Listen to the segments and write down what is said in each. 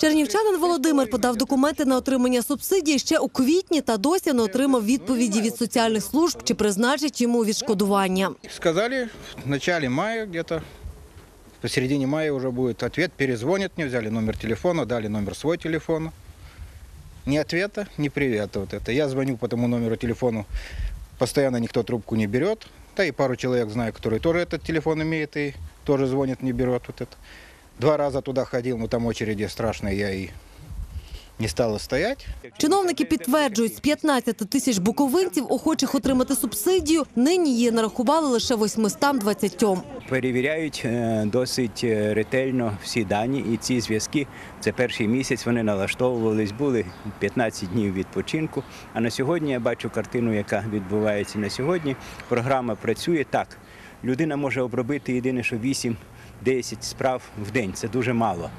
Чернівчанин Володимир подав документи на отримання субсидії ще у квітні та досі не отримав відповіді від соціальних служб, чи призначать йому відшкодування. Сказали в начале мая где-то, посередине мая уже будет ответ, перезвонят мне, взяли номер телефона, дали номер свой телефона. Ни ответа, ни привета вот это. Я звоню по тому номеру телефону, постоянно никто трубку не берет. Да и пару человек знаю, которые тоже этот телефон имеют и тоже звонят, не берет вот это. Два раза туда ходил, но там очереди страшные, я и не стала стоять. Чиновники підтверджують, з 15 тисяч буковинців, охочих отримати субсидію, нині її нарахували лише 820. Перевіряють е, досить е, ретельно всі дані, і ці зв'язки це перший місяць. Вони налаштовувались, були 15 днів відпочинку. А на сьогодні я бачу картину, яка відбувається на сьогодні. Програма працює так. Людина може обробити єдине, що 8-10 справ в день. Це дуже мало.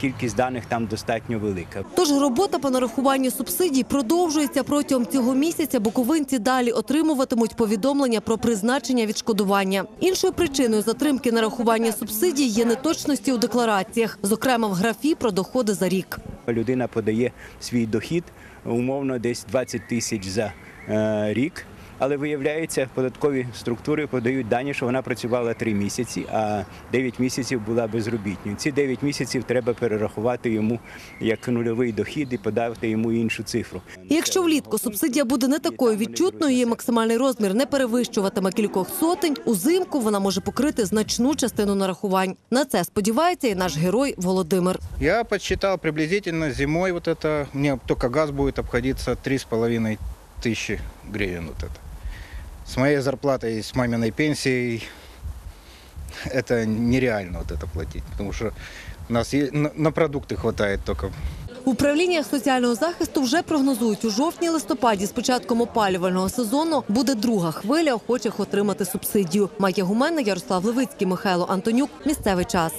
Кількість даних там достатньо велика. Тож робота по нарахуванню субсидій продовжується протягом цього місяця. Буковинці далі отримуватимуть повідомлення про призначення відшкодування. Іншою причиною затримки нарахування субсидій є неточності у деклараціях, зокрема в графі про доходи за рік. Людина подає свій дохід умовно десь 20 тисяч за е, рік. Але виявляється, податкові структури подають дані, що вона працювала 3 місяці, а 9 місяців була безробітною. Ці 9 місяців треба перерахувати йому як нульовий дохід і подати йому іншу цифру. І якщо влітку субсидія буде не такою відчутною, її максимальний розмір не перевищуватиме кількох сотень, узимку вона може покрити значну частину нарахувань. На це сподівається і наш герой Володимир. Я подсчитал приблизительно зимой вот это, мне только газ будет обходиться три с половиной тысячи гривен вот это. С моей зарплатой, с маминой пенсией это нереально вот это платить, потому что у нас е- на на продукты хватает только. В управліннях соціального захисту вже прогнозують у жовтні-листопаді з початком опалювального сезону буде друга хвиля охочих отримати субсидію. Майя Гумена, Ярослав Левицький, Михайло Антонюк. Місцевий час.